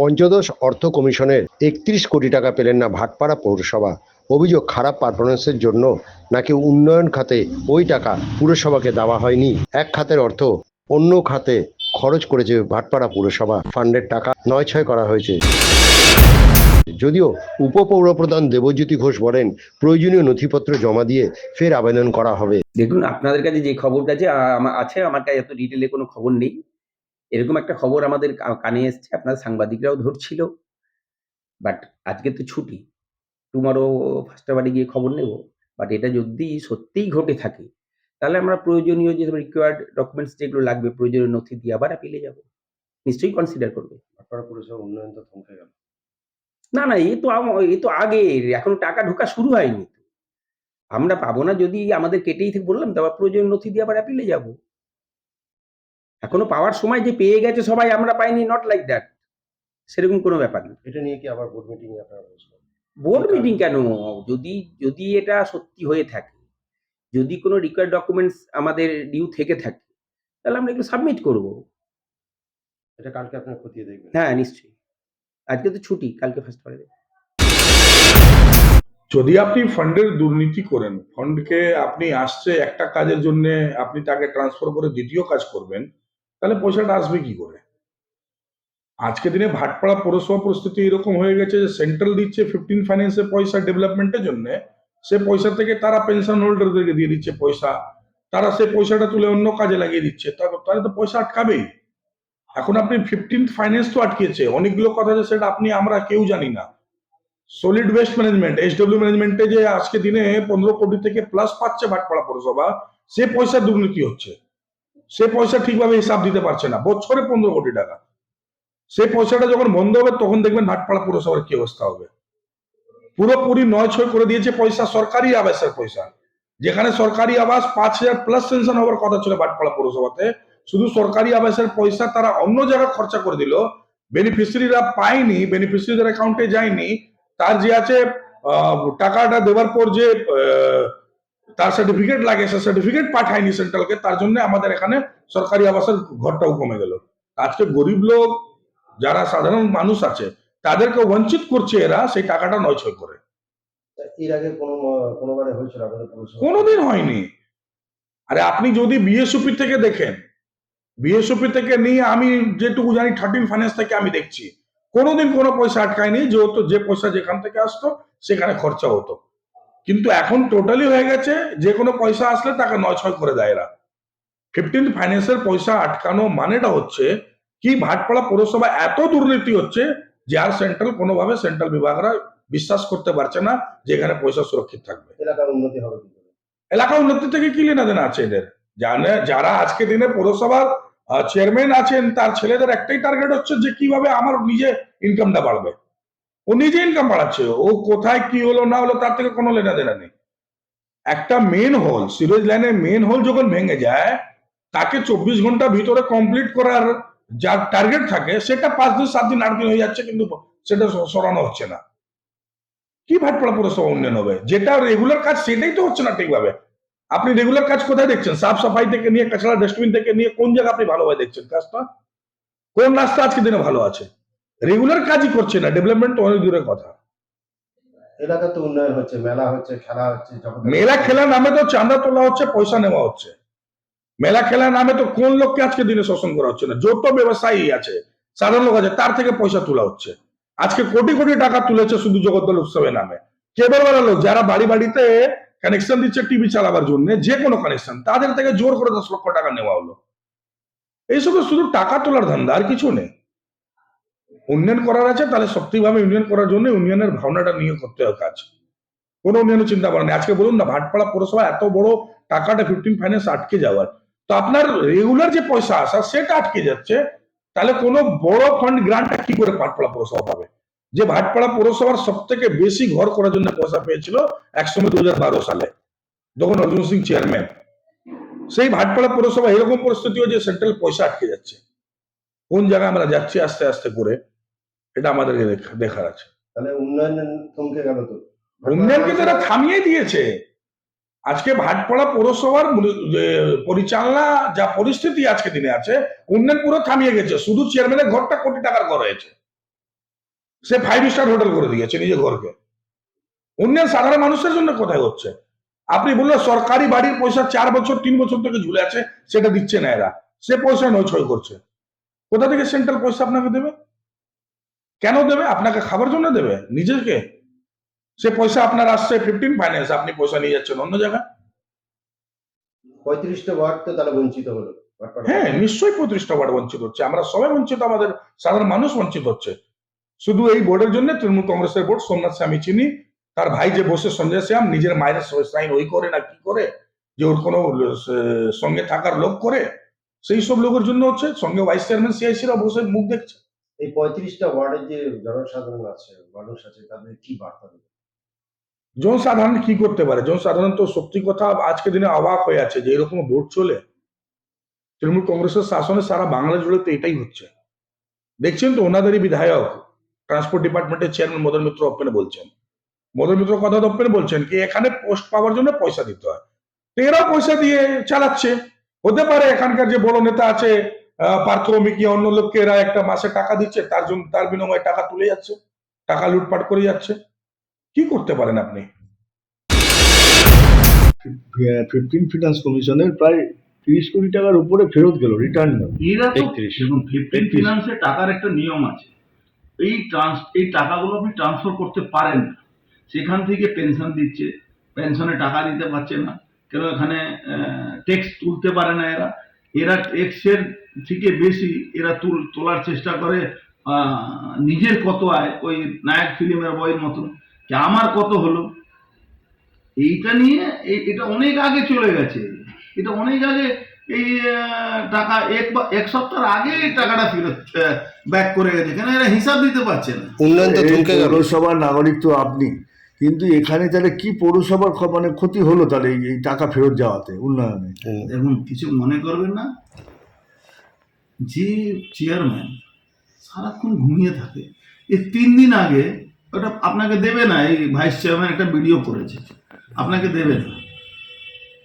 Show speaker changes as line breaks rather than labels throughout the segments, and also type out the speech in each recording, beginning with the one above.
পঞ্চদশ অর্থ কমিশনের একত্রিশ কোটি টাকা পেলেন না ভাটপাড়া পৌরসভা। অভিযোগ খারাপ পারফরমেন্সের জন্য নাকি উন্নয়ন খাতে ওই টাকা পুরসভাকে দেওয়া হয়নি? এক খাতের অর্থ অন্য খাতে খরচ করেছে ভাটপাড়া পুরসভা। ফান্ডের টাকা নয় ছয় করা হয়েছে। যদিও উপপৌরপ্রধান দেবজ্যোতি ঘোষ বলেন, প্রয়োজনীয় নথিপত্র জমা দিয়ে ফের আবেদন করা হবে।
দেখুন, আপনাদের কাছে যে খবরটা আছে, আ- আমা- আছে, আমার কাছে এত ডিটেলে কোনো খবর নেই। এরকম একটা খবর আমাদের কানে এসছে আপনার সাংবাদিকরাও ধরছিল। বাট আজকে তো ছুটি। টুমারো ফার্স্টে বাড়ি গিয়ে খবর নেব। বাট এটা যদি সত্যিই ঘটে থাকে তাহলে আমরা প্রয়োজনীয় যে রিকোয়ার্ড ডকুমেন্টস যেগুলো লাগবে প্রয়োজনীয় নথি দিয়ে আবার আপিলে যাব। নিশ্চয়ই কনসিডার করবে।
পুরসভা উন্নয়ন তো থমকে গেল।
না না এ তো এ তো আগে এখন টাকা ঢোকা শুরু হয়নি। তো আমরা পাবো না যদি আমাদের কেটেই থেকে বললাম তো আবার প্রয়োজন নথি দিয়ে আবার অ্যাপিলে যাব। এখনও পাওয়ার সময় যে পেয়ে গেছে সবাই আমরা পাইনি নট লাইক দ্যাট সেরকম কোনো ব্যাপার না।
এটা নিয়ে কি আবার বোর্ড মিটিং আপনারা বসবেন
বোর্ড মিটিং কেন? যদি যদি এটা সত্যি হয়ে থাকে যদি কোনো রিকোয়ার্ড ডকুমেন্টস আমাদের ডিউ থেকে থাকে তাহলে আমরা এগুলো সাবমিট করব।
এটা কালকে আপনারা খতিয়ে দেখবেন।
হ্যাঁ নিশ্চয়ই। আজকে তো ছুটি কালকে ফার্স্ট পারে
যদি আপনি ফান্ডের দুর্নীতি করেন ফান্ডকে আপনি আসছে একটা কাজের জন্য আপনি তাকে ট্রান্সফার করে দ্বিতীয় কাজ করবেন তাহলে পয়সাটা আসবে কি করে? আজকে দিনে ভাটপাড়া পৌরসভা পরিস্থিতি এরকম হয়ে গেছে যে সেন্ট্রাল দিচ্ছে ফিফটিন ফাইন্যান্সে পয়সা ডেভেলপমেন্টের জন্য, সে পয়সা থেকে তারা পেনশন হোল্ডারদেরকে দিয়ে দিচ্ছে পয়সা, তারা সে পয়সাটা তুলে অন্য কাজে লাগিয়ে দিচ্ছে তাহলে তো পয়সা আটকাবেই। এখন আপনি ফিফটিন ফাইন্যান্স তো আটকেছে, অনেকগুলো কথা আছে সেটা আপনি, আমরা কেউ জানি না। সলিড ওয়েস্ট ম্যানেজমেন্ট এসডব্লিউ ম্যানেজমেন্টে যে আজকে দিনে পনেরো কোটি থেকে প্লাস পাচ্ছে ভাটপাড়া পৌরসভা, সে পয়সা দুর্নীতি হচ্ছে। সে পয়সা ঠিকভাবে হিসাব দিতে পারছে না। বছরে পনেরো কোটি টাকা। সেই পয়সাটা যখন বন্ধ হবে, তখন দেখবেন ভাটপাড়া পৌরসভার কি অবস্থা হবে। পুরোপুরি নয় ছয় করে দিয়েছে পয়সা, সরকারি আবাসের পয়সা। যেখানে সরকারি আবাস পাঁচ হাজার প্লাস সেনশন হওয়ার কথা ছিল ভাটপাড়া পৌরসভাতে। শুধু সরকারি আবাসের পয়সা, তারা অন্য জায়গায় খরচা করে দিল। বেনিফিশিয়ারিরা পায়নি বেনিফিশিয়ারিদের অ্যাকাউন্টে যায়নি। তার যে আছে টাকাটা দেওয়ার পর যে তার সার্টিফিকেট লাগে সে সার্টিফিকেট পাঠায়নি সেন্ট্রালকে তার জন্য আমাদের এখানে সরকারি আবাসের ঘরটাও কমে গেল। আজকে গরিব লোক যারা সাধারণ মানুষ আছে তাদেরকে বঞ্চিত করছে এরা সেই টাকাটা নয় ছয় করে
এর আগে কোনো কোনোবারে হয়েছিল
কোনোদিন হয়নি। আরে আপনি যদি বিএসওপি থেকে দেখেন বিএসওপি থেকে নিয়ে আমি যেটুকু জানি থার্টিন ফাইন্যান্স থেকে আমি দেখছি। কোনোদিন কোনো পয়সা আটকায়নি যেহেতু যে পয়সা যেখান থেকে আসতো সেখানে খরচা হতো। কিন্তু এখন টোটালি হয়ে গেছে যে কোনো পয়সা আসলে তাকে নয় ছয় করে দেয় এরা। ফিফটিন ফাইন্যান্সের পয়সা আটকানো মানেটা হচ্ছে কি ভাটপাড়া পৌরসভা এত দুর্নীতি হচ্ছে যে আর সেন্ট্রাল কোনোভাবে সেন্ট্রাল বিভাগরা বিশ্বাস করতে পারছে না যে এখানে পয়সা সুরক্ষিত থাকবে।
এলাকার উন্নতি হবে
এলাকা উন্নতি থেকে কি লেনা দেনা আছে এদের? জানে যারা আজকে দিনে পৌরসভার চেয়ারম্যান আছেন তার ছেলেদের একটাই টার্গেট হচ্ছে যে কীভাবে আমার নিজে ইনকামটা বাড়বে। ও নিজে ইনকাম বাড়াচ্ছে। ও কোথায় কি হলো না হলো তার থেকে কোনো লেনা দেনা নেই। একটা মেন হোল সিরিজ লাইনের মেন হোল যখন ভেঙে যায়, তাকে চব্বিশ ঘণ্টা ভিতরে কমপ্লিট করার যা টার্গেট থাকে, সেটা পাঁচ দিন, সাত দিন, আট দিন হয়ে যাচ্ছে কিন্তু সেটা সরানো হচ্ছে না। কি ভাটপাড়া পৌরসভা উন্নয়ন হবে? যেটা রেগুলার কাজ, সেটাই তো হচ্ছে না ঠিকভাবে। আপনি রেগুলার কাজ কোথায় দেখছেন? সাফ সাফাই থেকে নিয়ে কাঁচড়া ডাস্টবিন থেকে নিয়ে কোন জায়গা আপনি ভালোভাবে দেখছেন? কাজটা কোন রাস্তা আজকে দিনে ভালো আছে? রেগুলার কাজই করছে না ডেভেলপমেন্ট অনেক দূরের কথা।
এলাকা তো উন্নয়ন হচ্ছে মেলা হচ্ছে খেলা হচ্ছে
মেলা খেলার নামে তো চাঁদা তোলা হচ্ছে পয়সা নেওয়া হচ্ছে। মেলা খেলার নামে তো কোন লোককে আজকে দিনে শোষণ করা হচ্ছে না? যত ব্যবসায়ী আছে সাধারণ লোক আছে তার থেকে পয়সা তোলা হচ্ছে। আজকে কোটি কোটি টাকা তুলেছে শুধু জগদ্দল উৎসবের নামে। কেবলবেলা লোক যারা বাড়ি বাড়িতে কানেকশন দিচ্ছে টিভি চালাবার জন্য যে কোনো কানেকশন তাদের থেকে জোর করে দশ লক্ষ টাকা নেওয়া হলো। এইসব শুধু টাকা তোলার ধান্দা আর কিছু নেই। উন্নয়ন করার আছে, তাহলে সত্যিভাবে উন্নয়ন করার জন্য উন্নয়নের ভাবনাটা নিয়ে করতে হবে কাজ। কোনো উন্নয়নের চিন্তা নেই। আজকে বলুন না, ভাটপাড়া পৌরসভা এত বড় টাকাটা ফিফটিন ফাইন্যান্স আটকে যাওয়ার। তো আপনার রেগুলার যে পয়সা আসা, সেটা আটকে যাচ্ছে। তাহলে কোনো বড় ফান্ড গ্রান্টটা কি করে ভাটপাড়া পৌরসভা পাবে? যে ভাটপাড়া পৌরসভার সব থেকে বেশি ঘর করার জন্য পয়সা পেয়েছিল একসময় দু হাজার বারো সালে। যখন অর্জুন সিং চেয়ারম্যান সেই ভাটপাড়া পৌরসভা এরকম পরিস্থিতিও যে সেন্ট্রাল পয়সা আটকে যাচ্ছে। কোন জায়গায় আমরা যাচ্ছি আস্তে আস্তে করে? এটা আমাদেরকে দেখ- দেখার আছে।
তাহলে উন্নয়ন থমকে গেল তো।
উন্নয়নকে তারা থামিয়ে দিয়েছে। আজকে ভাটপাড়া পৌরসভার পরিচালনা যা পরিস্থিতি আজকে দিনে আছে উন্নয়ন পুরো থামিয়ে গেছে। শুধু চেয়ারম্যানের ঘরটা কোটি টাকার ঘর হয়েছে। সে ফাইভ স্টার হোটেল করে দিয়েছে নিজের ঘরকে। অন্যের সাধারণ মানুষের জন্য কোথায় হচ্ছে? আপনি বললেন সরকারি বাড়ির পয়সা চার বছর তিন বছর থেকে ঝুলে আছে সেটা দিচ্ছে না এরা। সে পয়সা নয় ছয় করছে। কোথা থেকে সেন্ট্রাল পয়সা আপনাকে দেবে? কেন দেবে? আপনাকে খাবার জন্য দেবে? নিজেকে? সে পয়সা আপনার আসছে ফিফটিন ফাইন্যান্স আপনি পয়সা নিয়ে যাচ্ছেন অন্য জায়গায়?
পঁয়ত্রিশটা ওয়ার্ড তো তাহলে বঞ্চিত হলো।
হ্যাঁ নিশ্চয়ই পঁয়ত্রিশটা ওয়ার্ড বঞ্চিত হচ্ছে। আমরা সবাই বঞ্চিত আমাদের সাধারণ মানুষ বঞ্চিত হচ্ছে। শুধু এই বোর্ডের জন্য তৃণমূল কংগ্রেসের বোর্ড সোমনাথ স্বামী চিনি তার ভাই যে বসে সঞ্জয় শ্যাম নিজের মায়ের সাইন ওই করে না কি করে? যে ওর কোনো সঙ্গে থাকার লোক করে? সেই সব লোকের জন্য হচ্ছে সঙ্গে ভাইস চেয়ারম্যান সিআইসিরা বসে মুখ দেখছে।
এই পঁয়ত্রিশটা ওয়ার্ডের যে জনসাধারণ আছে, মানুষ আছে, তাদের কি বার্তা দেবে?
জনসাধারণ কি করতে পারে? জনসাধারণ তো সত্যি কথা আজকে দিনে অবাক হয়ে আছে যে এরকম ভোট চলে। তৃণমূল কংগ্রেসের শাসনে সারা বাংলা জুড়ে তো এটাই হচ্ছে। দেখছেন তো ওনাদেরই বিধায়ক, ট্রান্সপোর্ট ডিপার্টমেন্টের চেয়ারম্যান মদন মিত্র অপ্পেনে বলছেন। মদন মিত্র কথা অপ্পেনে বলছেন কি, এখানে পোস্ট পাওয়ার জন্য পয়সা দিতে হয়। তো এরাও পয়সা দিয়ে চালাচ্ছে। হতে পারে এখানকার যে বড় নেতা আছে আহ, পার্থ মিকি অন্য লোককে এরা একটা মাসে টাকা দিচ্ছে তার জন্য তার বিনিময়ে টাকা তুলে যাচ্ছে টাকা লুটপাট করে যাচ্ছে। কি করতে পারেন আপনি?
ফিফটিন ফিনান্স কমিশনের প্রায় তিরিশ কোটি টাকার উপরে ফেরত গেল রিটার্ন
এরা তো দেখুন ফিফটিন
31
ফিনান্সে টাকার একটা নিয়ম আছে। এই ট্রান্স এই টাকাগুলো আপনি ট্রান্সফার করতে পারেন না। সেখান থেকে পেনশন দিচ্ছে পেনশনে টাকা দিতে পারছে না। কেন এখানে ট্যাক্স তুলতে পারে না এরা? এরা ট্যাক্সের থেকে বেশি এরা তুল তোলার চেষ্টা করে আহ, নিজের কত আয় ওই নায়ক ফিল্মের বইয়ের মতন। যে আমার কত হলো? এইটা নিয়ে এটা অনেক আগে চলে গেছে। এটা অনেক আগে এই টাকা এক বা এক সপ্তাহ আগে টাকাটা ফেরত ব্যাক করে গেছে। কেন এরা হিসাব দিতে পারছে না?
উন্নয়ন তো
এই
গেল।
পৌরসভার নাগরিক তো আপনি। কিন্তু এখানে তাহলে কি পৌরসভার মানে ক্ষতি হলো তাহলে এই- টাকা ফেরত যাওয়াতে উন্নয়নে।
দেখুন কিছু মনে করবেন না। যে চেয়ারম্যান সারাক্ষণ ঘুমিয়ে থাকে। এই তিন দিন আগে ওটা আপনাকে দেবে না, এই ভাইস চেয়ারম্যান একটা ভিডিও করেছে। আপনাকে দেবে না।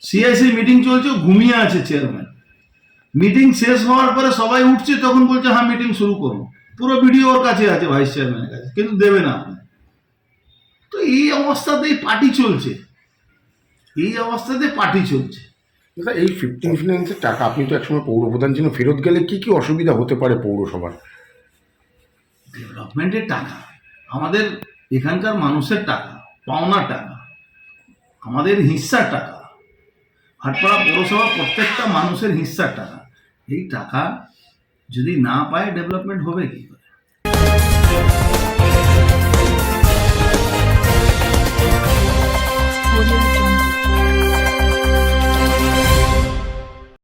সিআইসি মিটিং চলছে ঘুমিয়ে আছে চেয়ারম্যান। মিটিং শেষ হওয়ার পরে সবাই উঠছে, তখন বলছে হ্যাঁ মিটিং শুরু করো। পুরো ভিডিও ওর কাছে আছে ভাইস চেয়ারম্যানের কাছে, কিন্তু দেবে না আপনি। তো এই অবস্থাতেই পার্টি চলছে। এই অবস্থাতে পার্টি চলছে।
দাদা, এই ফিফটিন ফিনান্সের টাকা, আপনি তো একসময় পৌরপ্রধান ছিলেন, ফেরত গেলে কি কি অসুবিধা হতে পারে পৌরসভার?
ডেভেলপমেন্টের টাকা, আমাদের এখানকার মানুষের টাকা পাওনা টাকা, আমাদের হিস্সার টাকা ভাটপাড়া পৌরসভা প্রত্যেকটা মানুষের হিস্সার টাকা, এই টাকা যদি না পায় ডেভেলপমেন্ট হবে কি করে?